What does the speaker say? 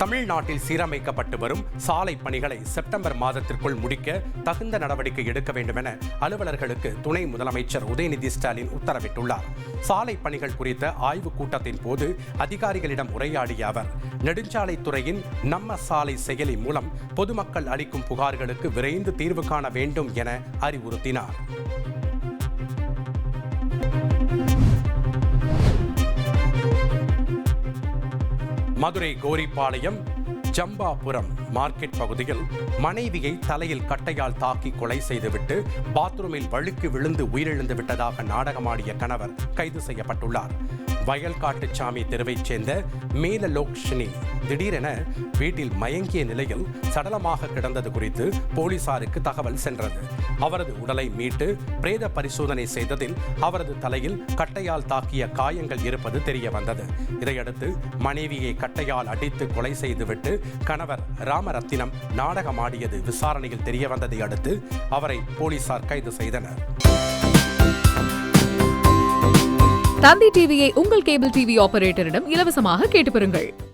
தமிழ்நாட்டில் சீரமைக்கப்பட்டு வரும் சாலை பணிகளை செப்டம்பர் மாதத்திற்குள் முடிக்க தகுந்த நடவடிக்கை எடுக்க வேண்டும் என அலுவலர்களுக்கு துணை முதலமைச்சர் உதயநிதி ஸ்டாலின் உத்தரவிட்டுள்ளார். சாலை பணிகள் குறித்த ஆய்வுக் கூட்டத்தின் போது அதிகாரிகளிடம் உரையாடிய அவர் நெடுஞ்சாலைத்துறையின் நம்ம சாலை செயலி மூலம் பொதுமக்கள் அளிக்கும் புகார்களுக்கு விரைந்து தீர்வு காண வேண்டும் என அறிவுறுத்தினார். மதுரை கோரிப்பாளையம் ஜம்பாபுரம் மார்க்கெட் பகுதியில் மனைவியை தலையில் கட்டையால் தாக்கி கொலை செய்துவிட்டு பாத்ரூமில் வழுக்கு விழுந்து உயிரிழந்து விட்டதாக நாடகமாடிய கணவர் கைது செய்யப்பட்டுள்ளார். வயல்காட்டுச்சாமி தெருவைச் சேர்ந்த மேலலோக்ஷினி திடீரென வீட்டில் மயங்கிய நிலையில் சடலமாக கிடந்தது குறித்து போலீசாருக்கு தகவல் சென்றது. அவரது உடலை மீட்டு பிரேத பரிசோதனை செய்ததில் அவரது தலையில் கட்டையால் தாக்கிய காயங்கள் இருப்பது தெரிய வந்தது இதையடுத்து மனைவியை கட்டையால் அடித்து கொலை செய்துவிட்டு கணவர் ராமரத்தினம் நாடகமாடியது விசாரணையில் தெரிய வந்ததை அடுத்து அவரை போலீசார் கைது செய்தனர். தந்தி டிவியை உங்கள் கேபிள் டிவி ஆபரேட்டரிடம் இலவசமாக கேட்டு பெறுங்கள்.